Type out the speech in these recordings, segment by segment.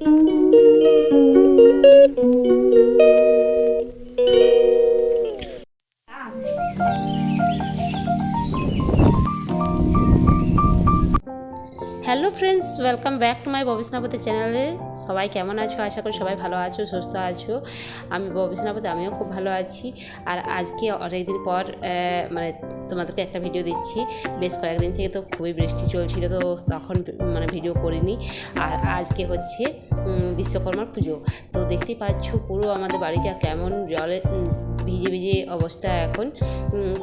Hello welcome back to my ববিসনাপতি চ্যানেলে সবাই কেমন আছো? আশা করি সবাই ভালো আছো, সুস্থ আছো। আমি ববিসনাপতি আমিও খুব ভালো আছি। আর আজকে অনেকদিন পর মানে তোমাদেরকে একটা ভিডিও দিচ্ছি। বেশ কয়েকদিন থেকে তো খুবই বৃষ্টি চলছিল, তো তখন মানে ভিডিও করিনি। আর আজকে হচ্ছে বিশ্বকর্মার পুজো। তো দেখতেই পাচ্ছ পুরো আমাদের বাড়িটা কেমন জলে ভিজে ভিজে অবস্থা এখন।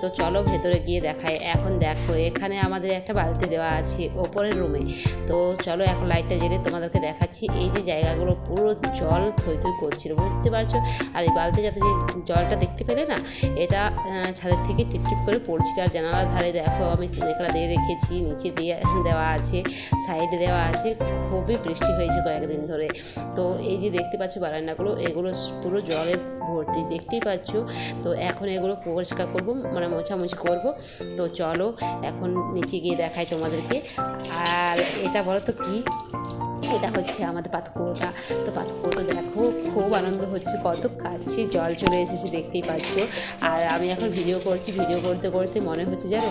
তো চলো ভেতরে গিয়ে দেখাই। এখন দেখো, এখানে আমাদের একটা বালতি দেওয়া আছে ওপরের রুমে তো চলো এখন লাইটটা জেলে তোমাদেরকে দেখাচ্ছি। এই যে জায়গাগুলো পুরো জল থই থই করছিল, বুঝতে পারছ? আর এই বালতি যাতে যে জলটা দেখতে পেলে না, এটা ছাদের থেকে টিপটিপ করে পড়ছিল। আর জানালার ধারে দেখো, আমি এখানে দিয়ে রেখেছি, নিচে দিয়ে দেওয়া আছে সাইডে দেওয়া আছে। খুবই বৃষ্টি হয়েছে কয়েকদিন ধরে। তো এই যে দেখতে পাচ্ছ বারান্দাগুলো, এগুলো পুরো জলে ভর্তি। দেখতেই পাচ্ছ তো এখন এগুলো পরিষ্কার করব মানে মোছামুছি করব। তো চলো, এখন নিচে গিয়ে দেখাই তোমাদেরকে। আর এটা বলো তো কী? এটা হচ্ছে আমাদের পাতকুয়োটা। তো পাতকুয়ো তো দেখো, খুব আনন্দ হচ্ছে, কত কাছে জল চলে এসেছে দেখতেই পাচ্ছ। আর আমি এখন ভিডিও করছি, ভিডিও করতে করতে মনে হচ্ছে জানো,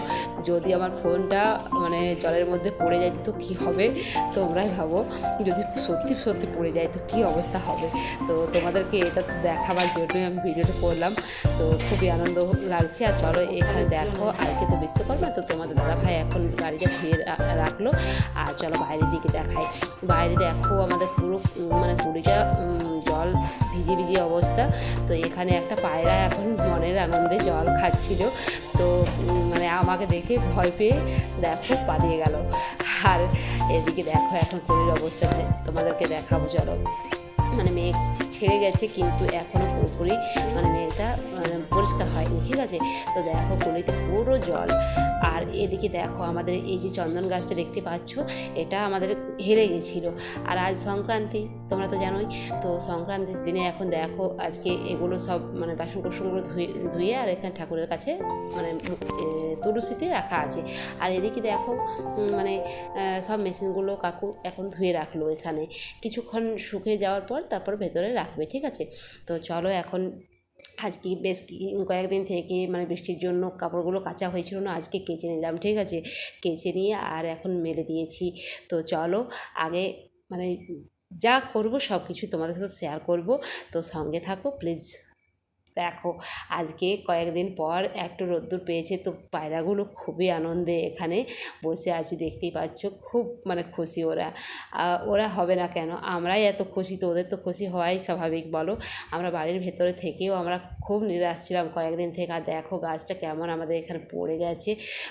যদি আমার ফোনটা মানে জলের মধ্যে পড়ে যায় তো কী হবে? তোমরাই ভাবো, যদি সত্যি সত্যি পড়ে যায় তো কী অবস্থা হবে? তো তোমাদেরকে এটা দেখাবার জন্যই আমি ভিডিওটা করলাম। তো খুবই আনন্দ লাগছে, আর চলো এখানে দেখো আজকে তো বিশ্বকর্মা তো তোমাদের দাদা ভাই এখন গাড়িটা ধুয়ে রাখল। আর চলো বাইরের দিকে দেখাই। বাইরে দেখো আমাদের পুরো মানে পুরীটা জল, ভিজে ভিজে অবস্থা। তো এখানে একটা পায়রা এখন মনের আনন্দে জল খাচ্ছিল। তো মানে আমাকে দেখে ভয় পেয়ে দেখো পালিয়ে গেল। আর এদিকে দেখো এখন পুরীর অবস্থা। তোমাদেরকে দেখাবো, চলো। মানে মেঘ ছেড়ে গেছে, কিন্তু এখনও পুরোপুরি মানে মেয়েটা মানে পরিষ্কার হয়নি, ঠিক আছে? তো দেখো গলিতে পুরো জল। আর এদিকে দেখো আমাদের এই যে চন্দন গাছটা দেখতে পাচ্ছ, এটা আমাদের হেরে গেছিল। আর আজ সংক্রান্তি। তোমরা তো জানোই, তো সংক্রান্তির দিনে এখন দেখো আজকে এগুলো সব মানে বাসন কোসনগুলো ধুয়ে ধুয়ে আর এখানে ঠাকুরের কাছে মানে তুলসীতে রাখা আছে। আর এদিকে দেখো মানে সব মেশিনগুলো কাকু এখন ধুয়ে রাখল এখানে। কিছুক্ষণ শুকিয়ে যাওয়ার পর তারপর ভেতরে রাখবে, ঠিক আছে? তো চলো এখন আজকে বেশ কয়েকদিন থেকে মানে বৃষ্টির জন্য কাপড়গুলো কাঁচা হয়েছিল না, আজকে কেচে নিলাম, ঠিক আছে? কেচে নিয়ে আর এখন মেলে দিয়েছি। তো চলো আগে মানে যা করব সব কিছু তোমাদের সাথে শেয়ার করব। তো সঙ্গে থাকো প্লিজ দেখো, আজকে কয়েকদিন পর একটু রোদ্দুর পেয়েছে, তো পায়রাগুলো খুবই আনন্দে এখানে বসে আছি, দেখতেই পাচ্ছ, খুব মানে খুশি ওরা। ওরা হবে না কেন? আমরাই এত খুশি, তো ওদের তো খুশি হওয়াই স্বাভাবিক, বলো। আমরা বাড়ির ভেতরে থেকেও আমরা খুব নিরাশ ছিলাম কয়েকদিন থেকে, আর দেখো গাছটা কেমন আমাদের এখানে পড়ে গেছে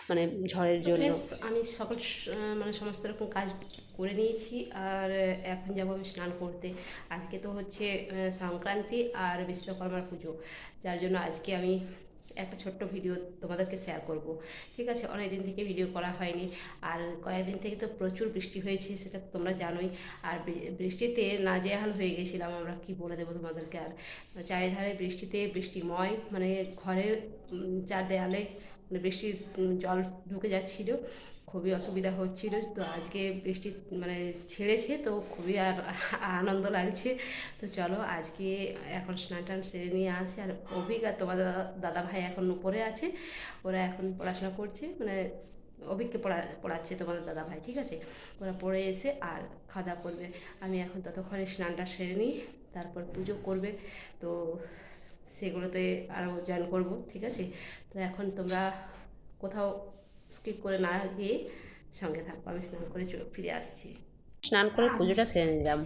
মানে ঝড়ের জন্য। আমি সকল মানে সমস্ত রকম কাজ করে নিয়েছি আর এখন যাব আমি স্নান করতে। আজকে তো হচ্ছে সংক্রান্তি আর বিশ্বকর্মার পুজো। যার জন্য আজকে আমি একটা ছোট্ট ভিডিও তোমাদেরকে শেয়ার করব। ঠিক আছে, অনেক দিন থেকে ভিডিও করা হয়নি। আর কয়েকদিন থেকে তো প্রচুর বৃষ্টি হয়েছে, সেটা তোমরা জানোই। আর বৃষ্টিতে নাজেহাল হয়ে গেছিলাম আমরা, কি বলে দেবো তোমাদেরকে আর? চারিধারে বৃষ্টিতে বৃষ্টিময় মানে ঘরের চার দেয়ালে মানে বৃষ্টির জল ঢুকে যাচ্ছিল। খুবই অসুবিধা হচ্ছিল। তো আজকে বৃষ্টি মানে ছেড়েছে, তো খুবই আর আনন্দ লাগছে। তো চলো আজকে এখন স্নান টান সেরে নিয়ে আসি। আর অভিক আর তোমার দাদা- দাদা ভাই এখন উপরে আছে। ওরা এখন পড়াশোনা করছে। মানে অভিককে পড়া, পড়াচ্ছে তোমাদের দাদা ভাই, ঠিক আছে? ওরা পড়ে এসে আর খাওয়া দাওয়া করবে। আমি এখন ততক্ষণে স্নানটা সেরে নিই, তারপর পুজো করবে। তো সেগুলোতে আরও জয়েন করব, ঠিক আছে? তো এখন তোমরা কোথাও স্কিপ করে না গিয়ে সঙ্গে থাকব। আমি স্নান করে ফিরে আসছি। স্নান করে পুজোটা সেরে নিলাম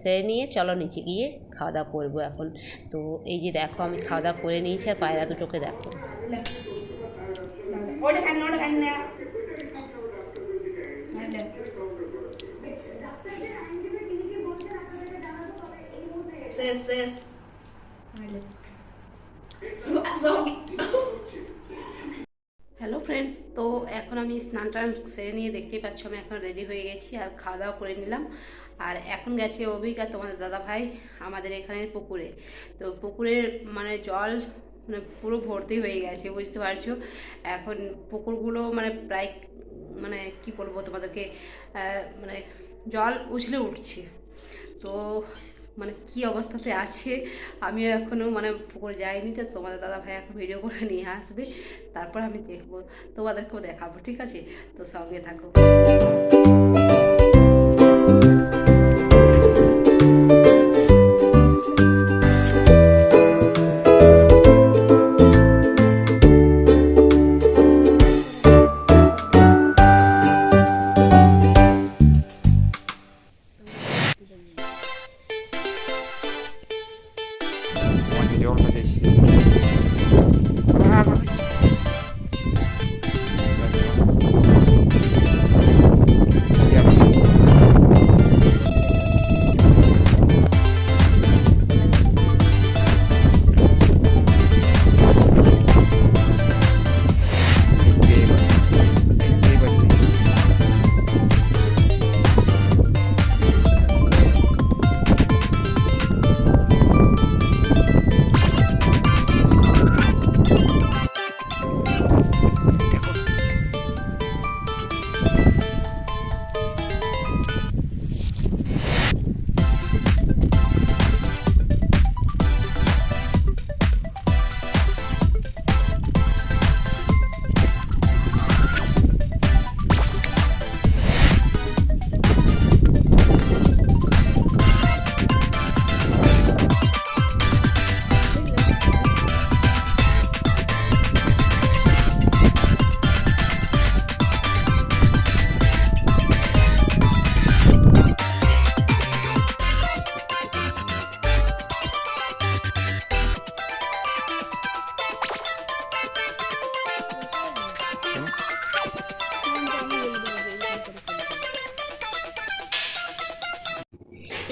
সেরে নিয়ে চলো নিচে গিয়ে খাওয়া দাওয়া করব এখন। তো এই যে দেখো আমি খাওয়া দাওয়া করে নিয়েছি আর পায়রা দুটোকে দেখো। শেষ হ্যালো ফ্রেন্ডস তো এখন আমি স্নান টান সেরে নিয়ে দেখতেই পাচ্ছ, আমি এখন রেডি হয়ে গেছি আর খাওয়া দাওয়া করে নিলাম। আর এখন গেছে আর তোমাদের দাদা ভাই আমাদের এখানের পুকুরে। তো পুকুরের মানে জল মানে পুরো ভর্তি হয়ে গেছে, বুঝতে পারছ? এখন পুকুরগুলো মানে প্রায় মানে কি বলব তোমাদেরকে মানে জল উছলে উঠছে। তো মানে কি অবস্থাতে আছে, আমিও এখনও মানে পুকুরে যাইনি, তো তোমাদের দাদা ভাই এখন ভিডিও করে নিয়ে আসবে, তারপর আমি দেখব, তোমাদেরকেও দেখাবো, ঠিক আছে? তো সঙ্গে থাকো।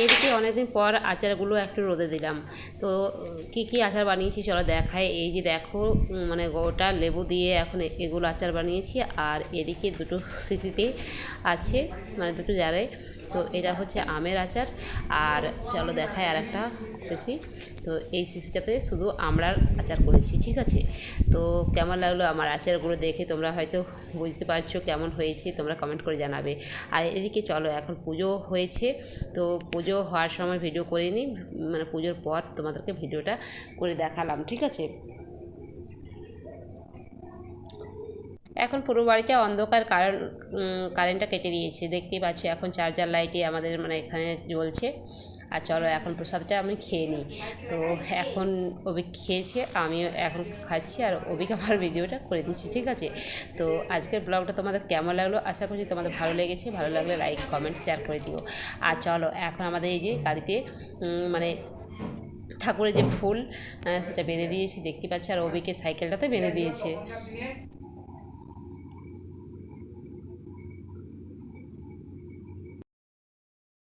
এদিকে অনেকদিন পর আচারগুলো একটু রোদে দিলাম। তো, কি কি আচার বানিয়েছি চলো দেখায় এই যে দেখো মানে গোটা লেবু দিয়ে এখন এগুলো আচার বানিয়েছি। আর এদিকে দুটো শিশিতে আছে মানে দুটো জারে। তো এটা হচ্ছে আমের আচার। আর চলো দেখায় আর একটা শিশি তো এই শিশিটাতে শুধু আমড়ার আচার করেছি, ঠিক আছে? তো কেমন লাগল আমার আচারগুলো দেখে তোমরা হয়তো বুঝতে পারছ কেমন হয়েছে, তোমরা কমেন্ট করে জানাবে। আর এদিকে চলো, এখন পুজো হয়েছে। তো পুজো হওয়ার সময় ভিডিও করিনি মানে পুজোর পর তোমাদেরকে ভিডিওটা করে দেখালাম, ঠিক আছে? এখন পুরো বাড়িটা অন্ধকার, কারণ কারেন্টটা কেটে দিয়েছে। দেখতেই পাচ্ছ, এখন চার্জার লাইটে আমাদের মানে এখানে জ্বলছে। আর চলো, এখন প্রসাদটা আমি খেয়ে নিই। তো এখন অভিক খেয়েছে, আমিও এখন খাচ্ছি, আর অভিক আমার ভিডিওটা করে দিচ্ছি, ঠিক আছে? তো আজকের ব্লগটা তোমাদের কেমন লাগল? আশা করছি তোমাদের ভালো লেগেছে। ভালো লাগলে লাইক কমেন্ট শেয়ার করে দিও। আর চলো, এখন আমাদের এই যে গাড়িতে মানে ঠাকুরের যে ফুল সেটা বেঁধে দিয়েছি দেখতে পাচ্ছি আর ওবিকে সাইকেলটাতে বেঁধে দিয়েছে।